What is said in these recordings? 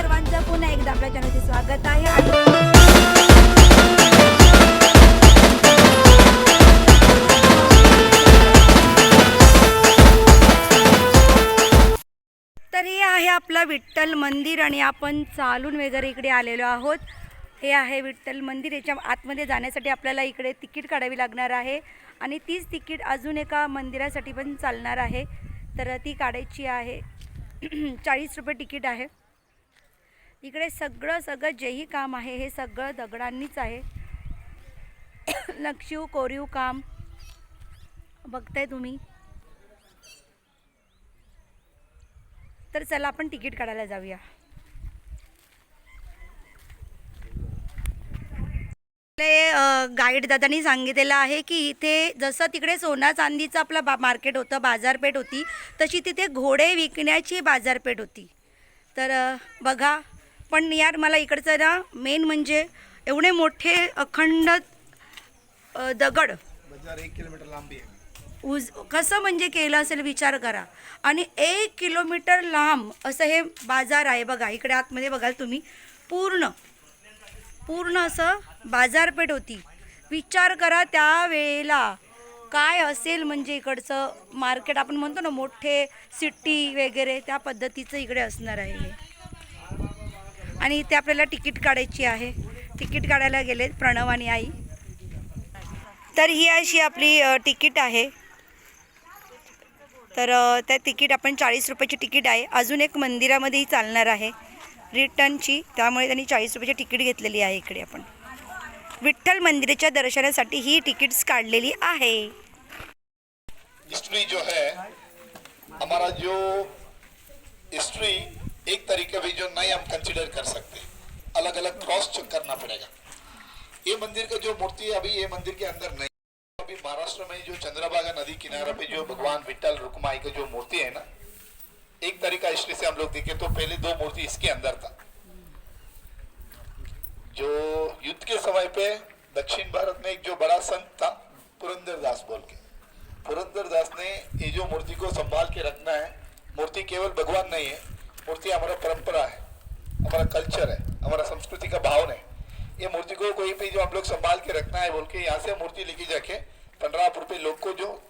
सर्वांचं पुन्हा एकदा आपल्या चॅनलचे स्वागत आहे. तर हे आहे आपलं विठ्ठल मंदिर आणि आपण चालून वगैरे इकडे आलेलो आहोत. हे आहे विठ्ठल मंदिर. याच्या आतमध्ये जाण्यासाठी आपल्याला इकडे तिकीट काढावी लागणार आहे आणि तीच तिकीट अजून एका मंदिरासाठी पण चालणार आहे. तर ती काढायची आहे. चाळीस रुपये तिकीट आहे. इकडे सगळं सगळं जेही काम आहे हे सगळं दगडांनीच आहे. नक्षीव कोरीव काम बघताय तुम्ही. तर चला आपण तिकीट काढायला जाऊया. गाईड दादानी सांगितलेलं आहे की इथे जसं तिकडे सोना चांदीचं आपलं बा मार्केट होतं बाजारपेठ होती तशी तिथे घोडे विकण्याची बाजारपेठ होती. तर बघा. पण यार मला इकडचं ना मेन म्हणजे एवढे मोठे अखंड दगड. बाजार एक किलोमीटर लांबी आहे. उज कसं म्हणजे केलं असेल विचार करा. आणि एक किलोमीटर लांब असं हे बाजार आहे बघा इकडे आतमध्ये बघाल तुम्ही पूर्ण. पूर्ण असं बाजारपेठ होती. विचार करा त्या वेळेला काय असेल म्हणजे इकडचं मार्केट आपण म्हणतो ना मोठे सिटी वगैरे त्या पद्धतीचं इकडे असणार आहे आणि इथे आपल्याला तिकीट काढायची आहे. तिकीट काढायला गेले प्रणव आणि आई. तर ही अशी आपली तिकीट आहे. तर त्या तिकीट आपण चाळीस रुपयाची तिकीट आहे. अजून एक मंदिरामध्येही चालणार आहे. रिटर्नची त्यामुळे त्यांनी चाळीस रुपयाची तिकीट घेतलेली आहे इकडे आपण. विठ्ठल मंदिराच्या दर्शनासाठी ही तिकीट्स काढलेली आहे. हिस्ट्री जो है हमारा जो हिस्ट्री एक तरीके भी जो नहीं हम कंसिडर कर सकते अलग अलग क्रॉस चेक करना पड़ेगा ये मंदिर का जो मूर्ति अभी ये मंदिर के अंदर नहीं अभी महाराष्ट्र में जो चंद्रभागा नदी किनारे पे जो भगवान विट्ठल रुकमाई का जो मूर्ति है ना एक तरीका इसलिए से हम लोग देखे तो पहले दो मूर्ति इसके अंदर था। जो युद्ध के समय पे दक्षिण भारत में एक जो बड़ा संत था पुरंदर दास बोल के। पुरंदर दास ने ये जो मूर्ति को संभाल के रखना है मूर्ति केवल भगवान नहीं है मूर्ति हमारा परंपरा है हमारा कल्चर है हमारा संस्कृति का भावन है ये मूर्ति को कोई भी जो हम लोग संभाल के रखना है, बोल के यहाँ से मूर्ति लेके जाके पंद्रह रुपए लोग को जो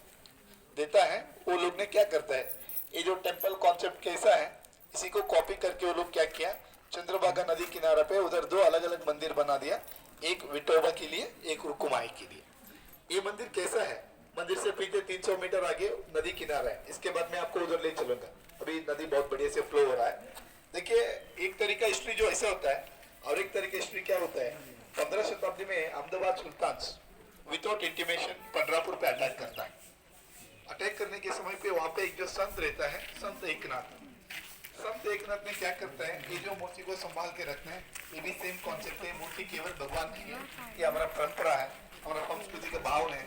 देता है, वो लोग ने क्या करता है? ये जो टेंपल कॉन्सेप्ट कैसा है, इसी को कॉपी करके वो लोग क्या किया? चंद्रभागा नदी किनारे पे उधर दो अलग अलग मंदिर बना दिया, एक विठोबा के लिए, एक रुकुमाई के लिए। ये मंदिर कैसा है? मंदिर से पीछे 300 मीटर आगे नदी किनारा है। इसके बाद मैं आपको उधर ले चलूँगा। अभी नदी बहुत बढ़िया से फ्लो हो रहा है। देखिए, एक तरीका हिस्ट्री जो ऐसा होता है, और एक हिस्ट्री क्या होता है पंद्रह शताब्दी में अहमदाबाद सुल्तान विदाउट इंटीमेशन पंडरापुर पे अटैक करता है। अटैक करने के समय पे वहाँ पे एक जो संत रहता है संत एकनाथ। संत एकनाथ ने क्या करता है ये जो मूर्ति को संभाल के रखना है ये भी सेम कॉन्सेप्ट है। मूर्ति केवल भगवान की है ये हमारा परंपरा है हमारा संस्कृति का भाव है।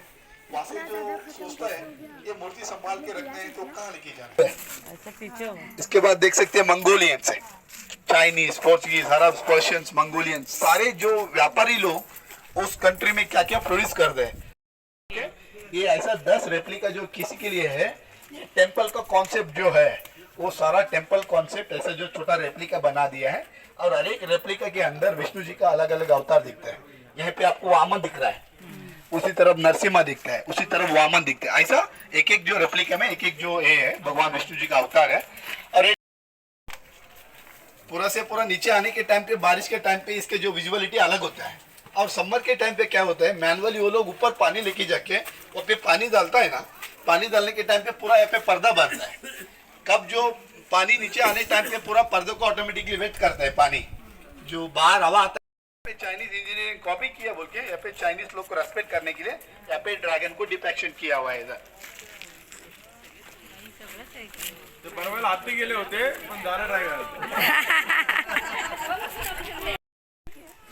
वहाँ से जो सोचता है ये मूर्ति संभाल के रखना है तो कहाँ लेके जाना है? इसके बाद देख सकते हैं मंगोलियन है चाइनीज़ पोर्चुगीज अरब पर्शियंस मंगोलियंस सारे जो व्यापारी लोग उस कंट्री में क्या क्या प्रोड्यूस कर रहे हैं। ये ऐसा दस रेप्लिका जो किसी के लिए है, ये टेंपल का कॉन्सेप्ट जो है, वो सारा टेंपल कॉन्सेप्ट ऐसा जो छोटा रेप्लिका बना दिया है और हर एक रेप्लिका के अंदर विष्णु जी का अलग अलग अवतार दिखता है। यहाँ पे आपको वामन दिख रहा है। उसी तरफ़ नरसिम्हा दिखता है, उसी तरफ़ वामन दिखता है। ऐसा एक एक जो रेप्लिका में एक एक जो ये है, भगवान विष्णु जी का अवतार है। और ये पूरा से पूरा नीचे आने के टाइम पे, बारिश के टाइम पे इसके जो विजुअलिटी अलग होता है। और समर के टाइम पे क्या होता है मैनुअली वो लोग ऊपर पानी लेके जाके, वो पे पानी डालता है ना, पानी डालने के टाइम पे पूरा यहाँ पे पर्दा बांधता है। कब जो पानी नीचे आने टाइम पे पूरा पर्दे को ऑटोमेटिकली वेट करता है पानी। जो बाहर हवा आता है चाइनीज़ इंजीनियरिंग कॉपी किया बोल के, यहाँ पे चाइनीज़ लोग को रेस्पेक्ट करने के लिए, यहाँ पे ड्रैगन को डिपेक्शन किया हुआ है इधर। ते बनवायला हाती गेले होते पण ट्राय करा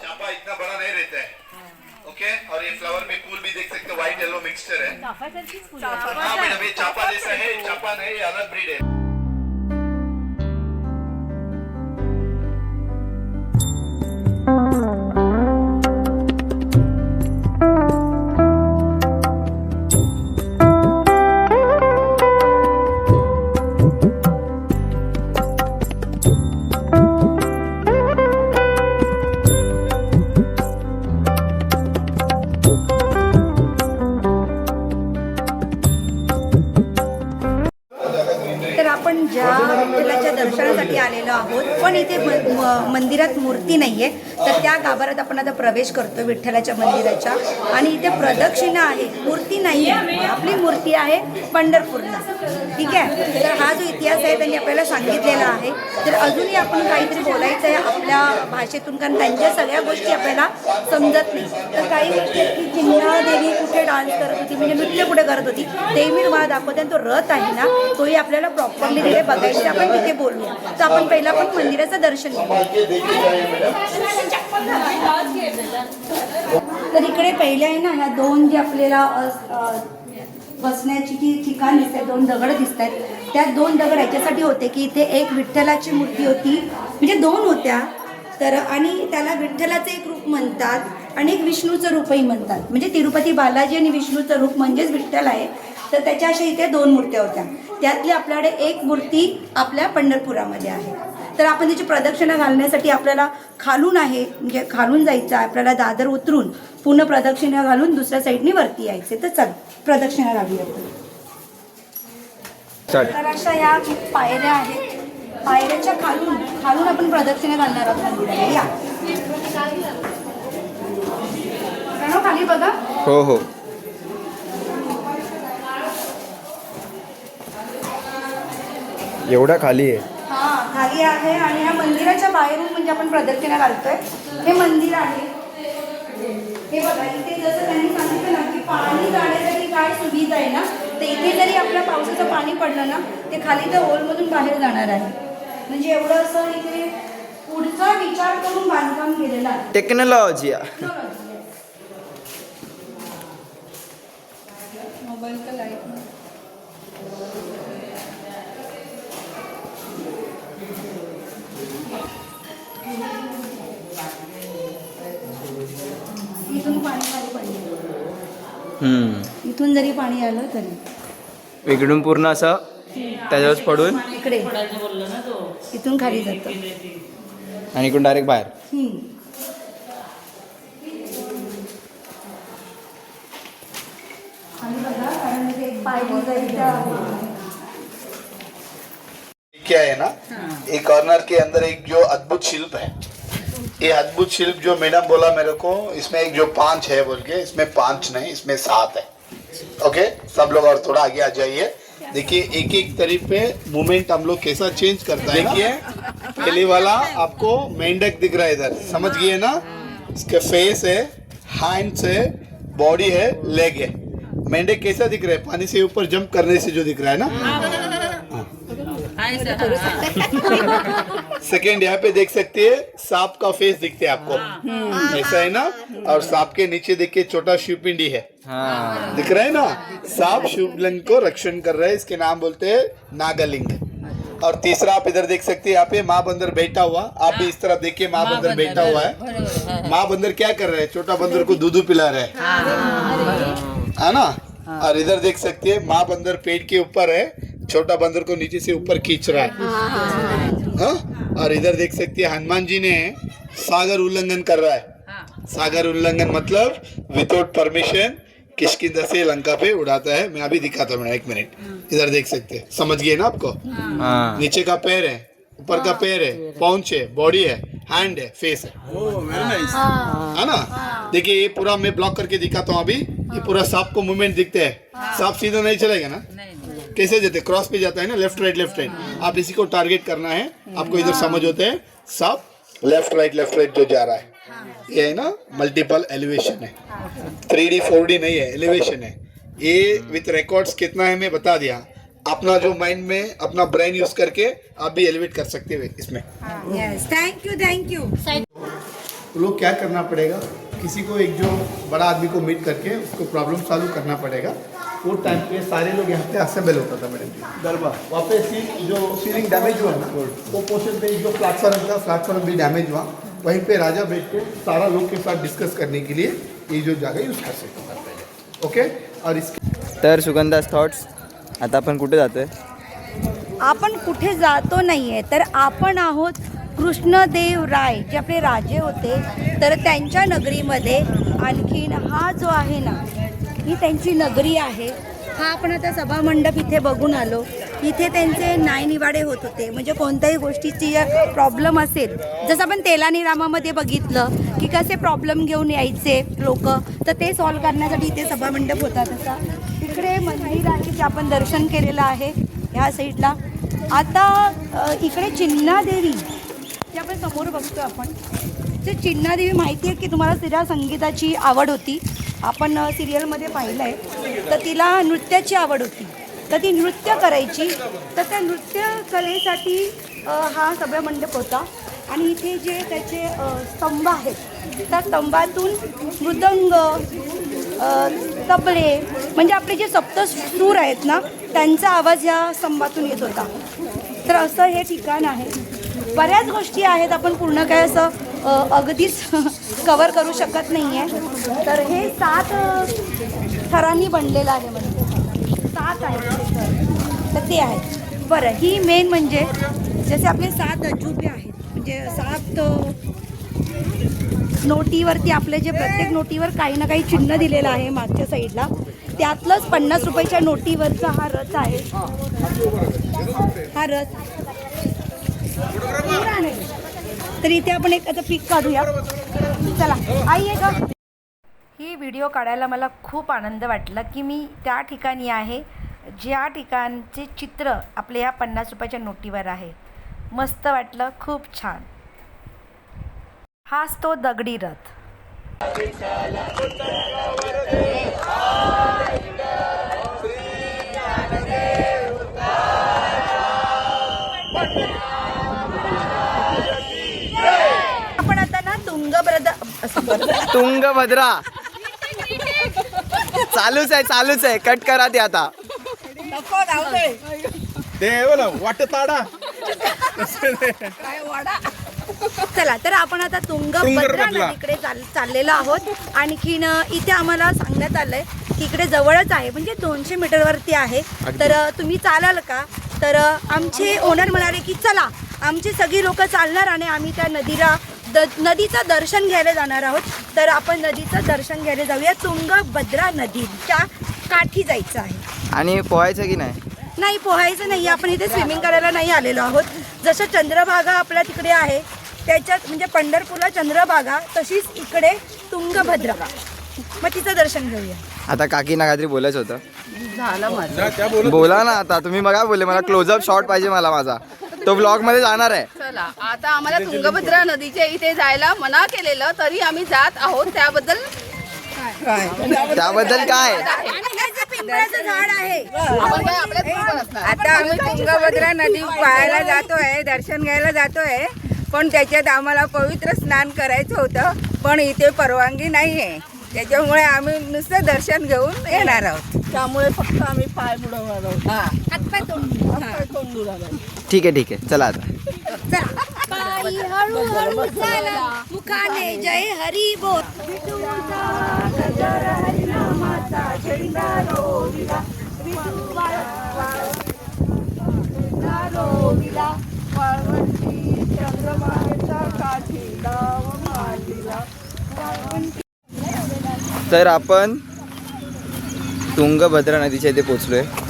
चापा इतना बड़ा नहीं रहता है। ओके और ये फ्लावर में फूल भी देख सकते हो व्हाइट येलो मिक्सचर है। हाँ मैडम ये चापा जैसा है चापा नहीं ये अलग ब्रीड है। ज्या विठ्ठलाच्या दर्शनासाठी आलेलो आहोत. पण इथे म- म- मंदिरात मूर्ती नाहीये. तर त्या गाभाऱ्यात आपण आता प्रवेश करतो विठ्ठलाच्या मंदिराच्या. आणि इथे प्रदक्षिणा आहे. मूर्ती नाही आहे आपली मूर्ती आहे पंढरपूरला. ठीक आहे? तर हा जो इतिहास आहे त्यांनी आपल्याला सांगितलेला आहे. तर अजूनही आपण काहीतरी बोलायचं आहे आपल्या भाषेतून कारण त्यांच्या सगळ्या गोष्टी आपल्याला समजत नाही. तर काही म्हणतात की चिन्हा देवी कुठे डान्स करत होती म्हणजे नृत्य कुठे करत होती ते मी तुम्हाला दाखवते. आणि तो रथ आहे ना तोही आपल्याला प्रॉपरली तिथे बघायचं आपण तिथे बोलूया. तर आपण पहिला आपण मंदिराचं दर्शन घेऊ तर इकडे पहिले आहे ना ह्या दोन जे आपल्याला बसण्याची जी ठिकाण दिसत आहे दोन दगड दिसत आहेत त्या दोन दगड याच्यासाठी होते की इथे एक विठ्ठलाची मूर्ती होती. म्हणजे दोन होत्या. तर आणि त्याला विठ्ठलाचं एक रूप म्हणतात आणि एक विष्णूचं रूपही म्हणतात. म्हणजे तिरुपती बालाजी आणि विष्णूचं रूप म्हणजेच विठ्ठल आहे. तर त्याच्या अशा इथे दोन मूर्त्या होत्या. त्यातली आपल्याकडे एक मूर्ती आपल्या पंढरपुरामध्ये आहे. तर आपण त्याची प्रदक्षिणा घालण्यासाठी आपल्याला खालून आहे म्हणजे खालून जायचं आहे आपल्याला दादर उतरून पूर्ण प्रदक्षिणा घालून दुसऱ्या साईडने वरती यायचे. तर चल प्रदक्षिणा चल. तर अशा या पायऱ्या आहेत. पायऱ्याच्या खालून खालून आपण प्रदक्षिणा घालणार आहोत. या. खाली बघा. हो हो. एवढा खाली आहे. हा खाली आहे आणि ह्या मंदिराच्या बाहेरून म्हणजे आपण प्रदक्षिणा घालतोय. हे मंदिर आहे. हे बघा इथे जसं त्यांनी सांगितलं ना की पाणी जाण्यासाठी काय सुविधा आहे ना तर इथे जरी आपल्या पावसाचं पाणी पडलं ना ते खाली त्या होलमधून बाहेर जाणार आहे. म्हणजे एवढं असं इथे पुढचा विचार करून बांधकाम केलेलं आहे. टेक्नॉलॉजी इथून जरी पाणी आलं तरी. इकडून पूर्ण असं त्याच्यावर पडून? इकडे. इथून खाली जातं. आणि इकडून डायरेक्ट बाहेर? हम्म. आणि बघा कारण इथे एक पाय बुजायचा क्या है ना? एक कॉर्नर के अंदर एक जो अद्भुत शिल्प है। ये अद्भुत शिल्प जो मैडम बोला मेरे को इसमें एक जो पांच है बोल के इसमें पांच नहीं इसमें सात है। ओके सब लोग और थोड़ा आगे आ जाइए। देखिए एक एक तरीके पे मूवमेंट हम लोग कैसा चेंज करता है देखिए पहले वाला आपको मेंढक दिख रहा है इधर। समझ गए ना? इसके फेस है हैंड्स है बॉडी है लेग है। मेंढक कैसा दिख रहा है? पानी से ऊपर जंप करने से जो दिख रहा है ना? सेकेंड यहाँ पे देख सकते हैं सांप का फेस दिखते हैं आपको। ऐसा है ना? और सांप के नीचे देखिए छोटा शिवपिंडी है। दिख रहा है ना? सांप शिवलिंग को रक्षण कर रहा है इसके नाम बोलते हैं नागलिंग। और तीसरा आप इधर देख सकते हैं यहाँ पे माँ बंदर बैठा हुआ आप भी इस तरफ़ देखिए माँ बंदर बैठा हुआ है। माँ बंदर क्या कर रहा है? छोटा बंदर को दूध पिला रहा है। है। ना? और इधर देख सकते हैं माँ बंदर पेड़ के ऊपर है छोटा बंदर को नीचे से ऊपर खींच रहा है। हाँ? और इधर देख सकते है हनुमान जी ने सागर उल्लंघन कर रहा है। सागर उल्लंघन मतलब विदाउट परमिशन किसकिंदा से लंका पे उड़ाता है? मैं अभी दिखाता हूँ एक मिनट। इधर देख सकते हैं। समझ गए ना आपको? हा। नीचे का पैर है ऊपर का पैर है पाउंच है बॉडी है हैंड है फेस है। है। ना? देखिए ये पूरा मैं ब्लॉक करके दिखाता हूँ अभी। ये पूरा सांप को मूवमेंट दिखते हैं। सांप सीधा नहीं चलेगा ना? कैसे जाते क्रॉस पे जाता है ना लेफ़्ट राइट लेफ़्ट राइट। आप इसी को टारगेट करना है। आपको इधर समझ होते हैं सांप लेफ़्ट राइट लेफ़्ट राइट जो जा रहा है। ये है ना मल्टीपल एलिवेशन है। थ्री डी फोर डी नहीं है एलिवेशन है। ये विथ रिकॉर्ड्स कितना है मैं बता दिया। अपना जो माइंड में अपना ब्रेन यूज़ करके आप भी एलिवेट कर सकते हो इसमें। येस थँक्यू थँक्यू तो लोग क्या करना पड़ेगा? किसी को एक जो बड़ा आदमी को मीट करके उसको प्रॉब्लम सॉल्व करना पड़ेगा। वो टाइम पे सारे लोग यहाँ पे असेंबल होता था मैडम जी। दरबार। वहाँ पे सील जो सीलिंग डैमेज हुआ ना वो पोर्शन पे जो प्लेटफॉर्म था प्लेटफॉर्म भी डैमेज हुआ। वहीं पे राजा बैठ के सारा लोग के साथ डिस्कस करने के लिए ये जो जगह यूज़ कर सकते हैं पहले ओके और इसके तर सुगंधास थॉट्स आता आपण कुठे जातोय? आपण कुठे जातो नाहीये तर आपण आहोत कृष्णदेव राय जे आपले राजे होते. तर त्यांच्या नगरीमध्ये आणखीन हा जो आहे ना ही त्यांची नगरी आहे. हा आपण आता सभामंडप इथे बघून आलो. इथे त्यांचे न्यायनिवाडे होत होते. म्हणजे कोणत्याही गोष्टीची प्रॉब्लेम असेल जसं आपण तेलानी रामामध्ये बघितलं की कसे प्रॉब्लेम घेऊन यायचे लोक तर ते सॉल्व्ह करण्यासाठी इथे सभामंडप होता तसा. इकडे मंदिर आहे जे आपण दर्शन केलेलं आहे ह्या साईडला आता इकडे चिन्नादेवी जे आपण समोर बघतो आपण ते चिन्नादेवी माहिती आहे की तुम्हाला तिला संगीताची आवड होती. आपण सिरियलमध्ये पाहिलं आहे तर तिला नृत्याची आवड होती. तर ती नृत्य करायची. तर त्या नृत्य कलेसाठी हा सगळा मंडप होता. आणि इथे जे त्याचे स्तंभ आहेत त्या स्तंभातून मृदंग तबले म्हणजे आपले जे सप्त सूर आहेत ना त्यांचा आवाज या स्तंभातून येत होता. तर असं हे ठिकाण आहे. बऱ्याच गोष्टी आहेत. आपण पूर्ण काय असं अगदीच कवर करू शकत नाही आहे तर हे सात थरांनी बनलेलं आहे म्हणजे. सात आहेत तर. ते आहेत. बरं ही मेन म्हणजे जसे आपले सात अजूबे आहेत म्हणजे सात नोटीवरती आपले जे प्रत्येक नोटीवर काही ना काही चिन्ह दिलेलं आहे मागच्या साईडला त्यातलंच पन्नास रुपयाच्या नोटीवरचा हा रथ आहे. हा रथ. आहे. तर इथे आपण एक आता पीक काढूया. चला. आई आहे का ही व्हिडिओ काढायला मला खूप आनंद वाटला की मी त्या ठिकाणी आहे ज्या ठिकाणचे चित्र आपल्या या पन्नास रुपयाच्या नोटीवर आहे. मस्त वाटलं खूप छान. हाच तो दगडी रथ आपण आता ना तुंगभद्रा असं बरं. तुंगभद्रा. चालूच आहे चालूच आहे. कट करा ते आता. ताडा. चला तर आपण आता तुंगभद्रा. नदीकडे चाल चाललेलो आहोत. आणखीन इथे आम्हाला सांगण्यात आलंय की इकडे जवळच आहे म्हणजे दोनशे मीटरवरती आहे. तर तुम्ही चालाल का? तर आमचे ओनर म्हणाले की चला आमची सगळी लोक चालणार आणि आम्ही त्या नदीला द नदीचं दर्शन घ्यायला जाणार आहोत. तर आपण नदीचं दर्शन घ्यायला जाऊया. तुंगभद्रा नदीच्या काठी जायचं आहे. आणि पोहायचं की नाही? नाही पोहायचं नाही. आपण इथे स्विमिंग करायला नाही आलेलो आहोत. जसं चंद्रभागा आपल्या तिकडे आहे त्याच्यात म्हणजे पंढरपूरला चंद्रभागा तशीच इकडे तुंगभद्रा. मग तिचं दर्शन घेऊया. आता काकीना काहीतरी बोलायचं होतं. बोला ना आता. तुम्ही बघा बोलले. मला क्लोजअप शॉट पाहिजे मला माझा. तो ब्लॉगमध्ये जाणार आहे. चला आता आम्हाला तुंगभद्रा नदीच्या इथे जायला मना केलेलं तरी आम्ही जात आहोत. त्याबद्दल त्याबद्दल काय? पिंपळाचं झाड आहे. आपण काय आपल्यात बरोबर असणार आता आम्ही तुंगभद्रा नदी पाहायला जातोय दर्शन घ्यायला जातोय पण त्याच्यात आम्हाला पवित्र स्नान करायचं होतं पण इथे परवानगी नाही आहे त्याच्यामुळे आम्ही नुसतं दर्शन घेऊन येणार आहोत त्यामुळे फक्त आम्ही पाय बुडवणार आहोत हातपाय तोंड ठीक आहे ठीक आहे चला आता पायी हळूहळू चाला, मुखाने जय हरी बोल विठूचा गजर हरिनामाचा झेंडा रोविला विठू बाळ- बाळ- झेंडा रोविला वाळवंटी चंद्रमानेचा काठी डाव मांडीला तर आपण तुंगभद्रा नदीच्या इथे पोचलो आहे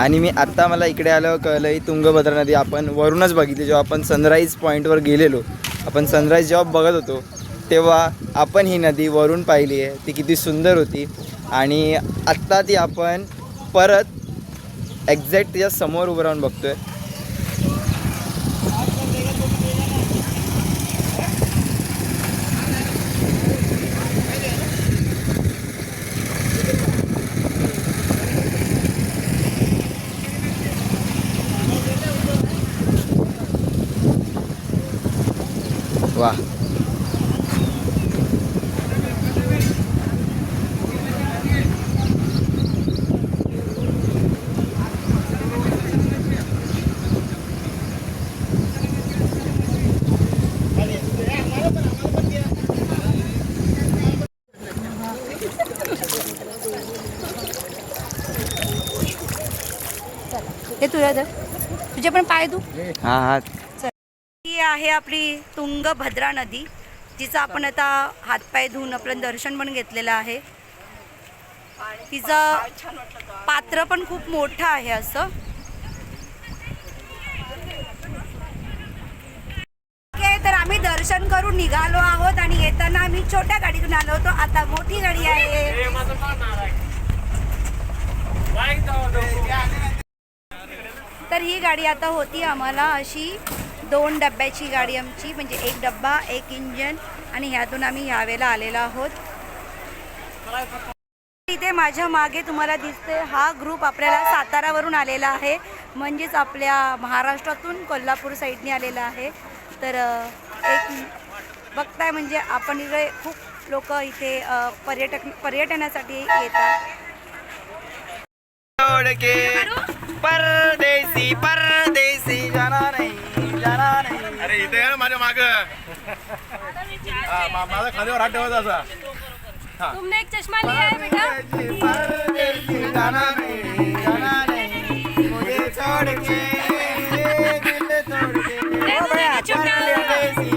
आणि मी आत्ता मला इकडे आलं कळलं ही तुंगभद्रा नदी आपण वरूनच बघितली. जेव्हा आपण सनराईज पॉईंटवर गेलेलो आपण सनराईज जेव्हा बघत होतो तेव्हा आपण ही नदी वरून पाहिली आहे. ती किती सुंदर होती. आणि आत्ता ती आपण परत एक्झॅक्ट तिच्या समोर उभं राहून बघतो आहे वा. हे तुझ्या तुझे पण पाय तू हां हां. ही आहे आपली तुंगभद्रा नदी जिचा आपण आता हातपाय धुवून आपलं दर्शन पण घेतलेलं आहे. तिचं पात्र पण खूप मोठं आहे असं. तर आम्ही दर्शन करून निघालो आहोत आणि येताना आम्ही छोट्या गाडीतून आलो होतो. आता मोठी गाडी आहे. तर ही गाडी आता होती आम्हाला अशी. दोन डब्याची गाडी आमची म्हणजे एक डब्बा एक इंजन आणि ह्यातून आम्ही ह्यावेळेला आलेलो आहोत. इथे माझ्या मागे तुम्हाला दिसते हा ग्रुप आपल्याला सातारावरून आलेला आहे. म्हणजेच आपल्या महाराष्ट्रातून कोल्हापूर साईडने आलेला आहे. तर एक बघताय म्हणजे आपण इकडे खूप लोक इथे पर्यटक पर्यटनासाठी येतात. परदेशी परदेशी जाणार नाही जाना नहीं अरे इथे आहे ना माझ्या माग. माझा खालीवर हात ठेवायचा असा. तुमने एक चश्मा लिया है बेटा? परदेसी जाना नहीं जाना नहीं मुझे छोड़ के दिल तोड़ के दे